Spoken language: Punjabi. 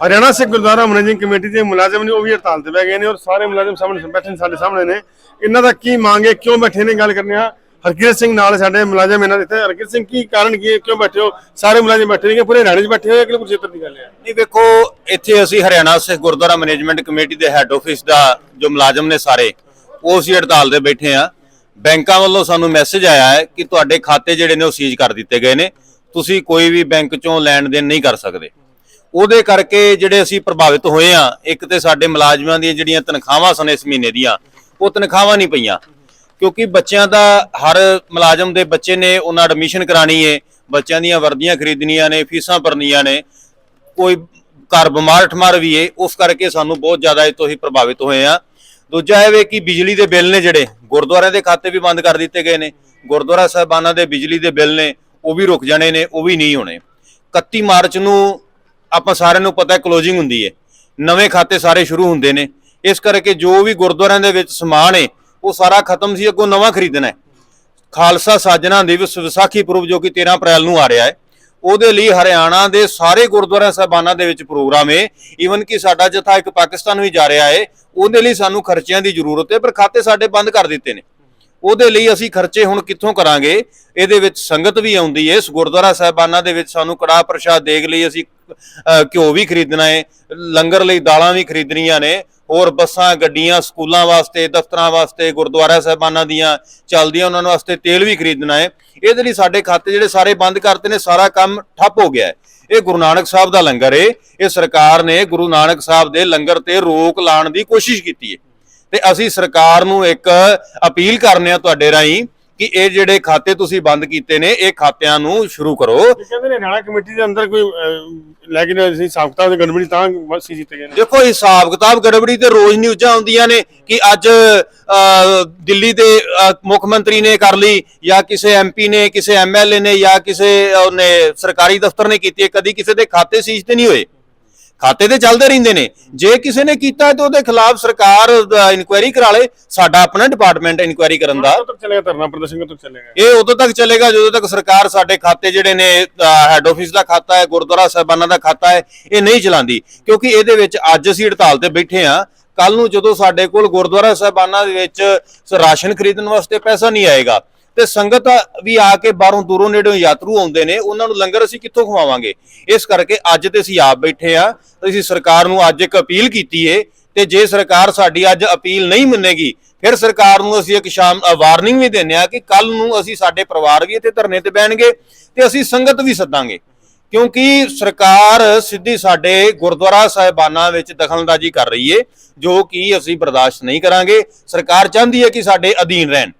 ਹਰਿਆਣਾ ਸਿੱਖ ਗੁਰਦੁਆਰਾ ਮੈਨੇਜਿੰਗ ਕਮੇਟੀ ਦੇ ਮੁਲਾਜ਼ਮ ਨੇ, ਉਹ ਵੀ ਹੜਤਾਲ ਤੇ ਬਹਿ ਗਏ ਨੇ ਔਰ ਸਾਰੇ ਮੁਲਾਜ਼ਮ ਸਾਹਮਣੇ ਬੈਠੇ ਸਾਡੇ ਸਾਹਮਣੇ ਨੇ। ਇਹਨਾਂ ਦਾ ਕੀ ਮੰਗ ਕਿਉਂ ਬੈਠੇ ਨੇ? ਗੱਲ ਕਰਨੇ ਆ। ਹਰਕਿਰਤ ਸਿੰਘ ਨਾਲ ਸਾਡੇ ਮੁਲਾਜ਼ਮ ਇਹਨਾਂ ਦੇ ਇੱਥੇ। ਹਰਕਿਰਤ ਸਿੰਘ, ਕੀ ਕਾਰਨ ਕੀ ਹੈ? ਕਿਉਂ ਬੈਠੇ ਹੋ? ਸਾਰੇ ਮੁਲਾਜ਼ਮ ਬੈਠੇ ਨੇ ਪੂਰੇ ਹਰਿਆਣੇ 'ਚ ਬੈਠੇ ਹੋਏ ਕਿ ਕੁਰਸ਼ੇਤਰ ਦੀ ਗੱਲ ਹੈ? ਨਹੀਂ ਵੇਖੋ ਇੱਥੇ ਅਸੀਂ ਹਰਿਆਣਾ ਸਿੱਖ ਗੁਰਦੁਆਰਾ ਮੈਨੇਜਮੈਂਟ ਕਮੇਟੀ ਦੇ ਹੈੱਡ ਆਫਿਸ ਦਾ ਜੋ ਮੁਲਾਜ਼ਮ ਨੇ ਸਾਰੇ, ਉਹ ਅਸੀਂ ਹੜਤਾਲ ਤੇ ਬੈਠੇ ਆ ਬੈਂਕਾਂ ਵੱਲੋਂ ਸਾਨੂੰ ਮੈਸੇਜ ਆਇਆ ਹੈ ਕਿ ਤੁਹਾਡੇ ਖਾਤੇ ਜਿਹੜੇ ਨੇ ਉਹ ਸੀਜ਼ ਕਰ ਦਿੱਤੇ ਗਏ ਨੇ। ਤੁਸੀਂ ਕੋਈ ਵੀ ਬੈਂਕ ਚੋਂ ਲੈਣ ਦੇਣ ਨਹੀਂ ਕਰ ਸਕਦੇ। ਉਹਦੇ ਕਰਕੇ ਜਿਹੜੇ ਅਸੀਂ ਪ੍ਰਭਾਵਿਤ ਹੋਏ ਆ, ਇੱਕ ਤੇ ਸਾਡੇ ਮੁਲਾਜ਼ਮਾਂ ਦੀਆਂ ਜਿਹੜੀਆਂ ਤਨਖਾਹਾਂ ਸਨ ਇਸ ਮਹੀਨੇ ਦੀਆਂ, ਉਹ ਤਨਖਾਹਾਂ ਨਹੀਂ ਪਈਆਂ। ਕਿਉਂਕਿ ਬੱਚਿਆਂ ਦਾ ਹਰ ਮੁਲਾਜ਼ਮ ਦੇ ਬੱਚੇ ਨੇ ਉਹਨਾਂ ਐਡਮਿਸ਼ਨ ਕਰਾਣੀ ਏ, ਬੱਚਿਆਂ ਦੀਆਂ ਵਰਦੀਆਂ ਖਰੀਦਣੀਆਂ ਨੇ, ਫੀਸਾਂ ਭਰਨੀਆਂ ਨੇ, ਕੋਈ ਘਰ ਬਿਮਾਰ ਠਮਾਰ ਵੀ ਏ, ਉਸ ਕਰਕੇ ਸਾਨੂੰ ਬਹੁਤ ਜ਼ਿਆਦਾ ਇਹ ਤੋਂ ਹੀ ਪ੍ਰਭਾਵਿਤ ਹੋਏ ਆ। ਦੂਜਾ ਇਹ ਵੇ ਕਿ ਬਿਜਲੀ ਦੇ ਬਿੱਲ ਨੇ ਜਿਹੜੇ, ਗੁਰਦੁਆਰਿਆਂ ਦੇ ਖਾਤੇ ਵੀ ਬੰਦ ਕਰ ਦਿੱਤੇ ਗਏ ਨੇ, ਗੁਰਦੁਆਰਾ ਸਾਹਿਬਾਨਾਂ ਦੇ ਬਿਜਲੀ ਦੇ ਬਿੱਲ ਨੇ, ਉਹ ਵੀ ਰੁਕ ਜਾਣੇ ਨੇ, ਉਹ ਵੀ ਨਹੀਂ ਹੋਣੇ। 31 ਮਾਰਚ ਨੂੰ ਆਪਾਂ ਸਾਰਿਆਂ ਨੂੰ ਪਤਾ ਹੈ ਕਲੋਜ਼ਿੰਗ ਹੁੰਦੀ ਹੈ। ਨਵੇਂ ਖਾਤੇ ਸਾਰੇ ਸ਼ੁਰੂ ਹੁੰਦੇ ਨੇ। ਇਸ ਕਰਕੇ ਜੋ ਵੀ ਗੁਰਦੁਆਰਿਆਂ ਦੇ ਵਿੱਚ ਸਮਾਨ ਹੈ, ਉਹ ਸਾਰਾ ਖਤਮ ਸੀ, ਅੱਗੋਂ ਨਵਾਂ ਖਰੀਦਣਾ ਹੈ। ਖਾਲਸਾ ਸਾਜਣਾ ਦਿਵਸ ਵਿਸਾਖੀ ਪੁਰਬ ਜੋ ਕਿ 13 ਅਪ੍ਰੈਲ ਨੂੰ ਆ ਰਿਹਾ ਹੈ, ਉਹਦੇ ਲਈ ਹਰਿਆਣਾ ਦੇ ਸਾਰੇ ਗੁਰਦੁਆਰਾ ਸਾਹਿਬਾਨਾਂ ਦੇ ਵਿੱਚ ਪ੍ਰੋਗਰਾਮ ਹੈ। ਈਵਨ ਕਿ ਸਾਡਾ ਜਥਾ ਇੱਕ ਪਾਕਿਸਤਾਨ ਵੀ ਜਾ ਰਿਹਾ ਹੈ, ਉਹਦੇ ਲਈ ਸਾਨੂੰ ਖਰਚਿਆਂ ਦੀ ਜ਼ਰੂਰਤ ਹੈ, ਪਰ ਖਾਤੇ ਸਾਡੇ ਬੰਦ ਕਰ ਦਿੱਤੇ ਨੇ। ਉਹਦੇ ਲਈ ਅਸੀਂ ਖਰਚੇ ਹੁਣ ਕਿੱਥੋਂ ਕਰਾਂਗੇ? ਇਹਦੇ ਵਿੱਚ ਸੰਗਤ ਵੀ ਆਉਂਦੀ ਹੈ ਇਸ ਗੁਰਦੁਆਰਾ ਸਾਹਿਬਾਨਾਂ ਦੇ ਵਿੱਚ ਸਾਨੂੰ ਕੜਾਹ ਪ੍ਰਸ਼ਾਦ ਦੇਗ ਲਈ ਅਸੀਂ ਘਿਓ ਵੀ ਖਰੀਦਣਾ ਏ, ਲੰਗਰ ਲਈ ਦਾਲਾਂ ਵੀ ਖਰੀਦਣੀਆਂ ਨੇ, ਹੋਰ ਬੱਸਾਂ, ਗੱਡੀਆਂ, ਸਕੂਲਾਂ ਵਾਸਤੇ, ਦਫ਼ਤਰਾਂ ਵਾਸਤੇ, ਗੁਰਦੁਆਰਾ ਸਾਹਿਬਾਨਾਂ ਦੀਆਂ ਚੱਲਦੀਆਂ ਉਹਨਾਂ ਨੂੰ ਵਾਸਤੇ ਤੇਲ ਵੀ ਖਰੀਦਣਾ ਹੈ ਇਹਦੇ ਲਈ ਸਾਡੇ ਖਾਤੇ ਜਿਹੜੇ ਸਾਰੇ ਬੰਦ ਕਰਤੇ ਨੇ, ਸਾਰਾ ਕੰਮ ਠੱਪ ਹੋ ਗਿਆ ਇਹ ਗੁਰੂ ਨਾਨਕ ਸਾਹਿਬ ਦਾ ਲੰਗਰ ਏ, ਇਹ ਸਰਕਾਰ ਨੇ ਗੁਰੂ ਨਾਨਕ ਸਾਹਿਬ ਦੇ ਲੰਗਰ ਤੇ ਰੋਕ ਲਾਉਣ ਦੀ ਕੋਸ਼ਿਸ਼ ਕੀਤੀ ਹੈ ਤੇ ਅਸੀਂ ਸਰਕਾਰ ਨੂੰ ਇੱਕ ਅਪੀਲ ਕਰਨੇ ਆ ਤੁਹਾਡੇ ਰਾਹੀਂ ਕਿ ਇਹ ਜਿਹੜੇ ਖਾਤੇ ਤੁਸੀਂ ਬੰਦ ਕੀਤੇ ਨੇ ਇਹ ਖਾਤਿਆਂ ਨੂੰ ਸ਼ੁਰੂ ਕਰੋ। ਕਹਿੰਦੇ ਨੇ ਹਰਿਆਣਾ ਕਮੇਟੀ ਦੇ ਅੰਦਰ ਕੋਈ ਲੈ ਕੇ ਅਸੀਂ ਸਾਖਤਾ ਦੇ ਗੜਬੜੀ ਤਾਂ ਬਸ ਸੀ ਜਿੱਤੇ ਗਏ ਨੇ। ਦੇਖੋ ਹਿਸਾਬ ਕਿਤਾਬ ਗੜਬੜੀ ਤੇ ਰੋਜ਼ ਨਿਊਜ਼ਾਂ ਆਉਂਦੀਆਂ ਨੇ ਕਿ ਅੱਜ ਦਿੱਲੀ ਦੇ ਮੁੱਖ ਮੰਤਰੀ ਨੇ ਕਰ ਲਈ ਜਾਂ ਕਿਸੇ ਐਮਪੀ ਨੇ ਕਿਸੇ ਐਮਐਲਏ ਨੇ ਜਾਂ ਕਿਸੇ ਉਹਨੇ ਸਰਕਾਰੀ ਦਫ਼ਤਰ ਨੇ ਕੀਤੀ ਕਦੀ ਕਿਸੇ ਦੇ ਖਾਤੇ ਸੀਜ਼ ਤੇ ਨਹੀਂ ਹੋਏ। ਖਾਤੇ ਤੇ ਚੱਲਦੇ ਰਹਿੰਦੇ ਨੇ। ਜੇ ਕਿਸੇ ਨੇ ਕੀਤਾ ਤੇ ਉਹਦੇ ਖਿਲਾਫ ਸਰਕਾਰ ਇਨਕੁਆਇਰੀ ਕਰਾ ਲੇ। ਸਾਡਾ ਆਪਣਾ ਡਿਪਾਰਟਮੈਂਟ ਇਨਕੁਆਇਰੀ ਕਰਨ ਦਾ। ਕਦੋਂ ਤੱਕ ਚੱਲੇਗਾ ਧਰਨਾ ਪ੍ਰਦਰਸ਼ਨ ਕਦੋਂ ਤੱਕ ਚੱਲੇਗਾ? ਇਹ ਉਦੋਂ ਤੱਕ ਚੱਲੇਗਾ ਜਦੋਂ ਤੱਕ ਸਰਕਾਰ ਸਾਡੇ ਖਾਤੇ ਜਿਹੜੇ ਨੇ ਹੈੱਡ ਆਫਿਸ ਦਾ ਖਾਤਾ ਹੈ ਗੁਰਦੁਆਰਾ ਸਾਹਿਬਾਨਾਂ ਦਾ ਖਾਤਾ ਹੈ ਇਹ ਨਹੀਂ ਚਲਾਉਂਦੀ। ਕਿਉਂਕਿ ਇਹਦੇ ਵਿੱਚ ਅੱਜ ਅਸੀਂ ਹੜਤਾਲ ਤੇ ਬੈਠੇ ਆ ਕੱਲ ਨੂੰ ਜਦੋਂ ਸਾਡੇ ਕੋਲ ਗੁਰਦੁਆਰਾ ਸਾਹਿਬਾਨਾਂ ਦੇ ਵਿੱਚ ਰਾਸ਼ਨ ਖਰੀਦਣ ਵਾਸਤੇ ਪੈਸਾ ਨਹੀਂ ਆਏਗਾ। ਤੇ ਸੰਗਤ ਵੀ ਆ ਕੇ ਬਾਹਰੋਂ ਦੂਰੋਂ ਨੇੜੋਂ ਯਾਤਰੂ ਆਉਂਦੇ ਨੇ, ਉਹਨਾਂ ਨੂੰ ਲੰਗਰ ਅਸੀਂ ਕਿੱਥੋਂ ਖਵਾਵਾਂਗੇ? ਇਸ ਕਰਕੇ ਅੱਜ ਤੇ ਅਸੀਂ ਆਪ ਬੈਠੇ ਆ ਅਸੀਂ ਸਰਕਾਰ ਨੂੰ ਅੱਜ ਇੱਕ ਅਪੀਲ ਕੀਤੀ ਏ, ਤੇ ਜੇ ਸਰਕਾਰ ਸਾਡੀ ਅੱਜ ਅਪੀਲ ਨਹੀਂ ਮੰਨੇਗੀ, ਫਿਰ ਸਰਕਾਰ ਨੂੰ ਅਸੀਂ ਇੱਕ ਸ਼ਾਮ ਵਾਰਨਿੰਗ ਵੀ ਦਿੰਨੇ ਆ ਕਿ ਕੱਲ ਨੂੰ ਅਸੀਂ ਸਾਡੇ ਪਰਿਵਾਰ ਵੀ ਇੱਥੇ ਧਰਨੇ ਤੇ ਬਹਿਣਗੇ ਤੇ ਅਸੀਂ ਸੰਗਤ ਵੀ ਸੱਦਾਂਗੇ। ਕਿਉਂਕਿ ਸਰਕਾਰ ਸਿੱਧੀ ਸਾਡੇ ਗੁਰਦੁਆਰਾ ਸਾਹਿਬਾਨਾਂ ਵਿੱਚ ਦਖਲਅੰਦਾਜ਼ੀ ਕਰ ਰਹੀ ਏ, ਜੋ ਕਿ ਅਸੀਂ ਬਰਦਾਸ਼ਤ ਨਹੀਂ ਕਰਾਂਗੇ। ਸਰਕਾਰ ਚਾਹੁੰਦੀ ਹੈ ਕਿ ਸਾਡੇ ਅਧੀਨ ਰਹਿਣ।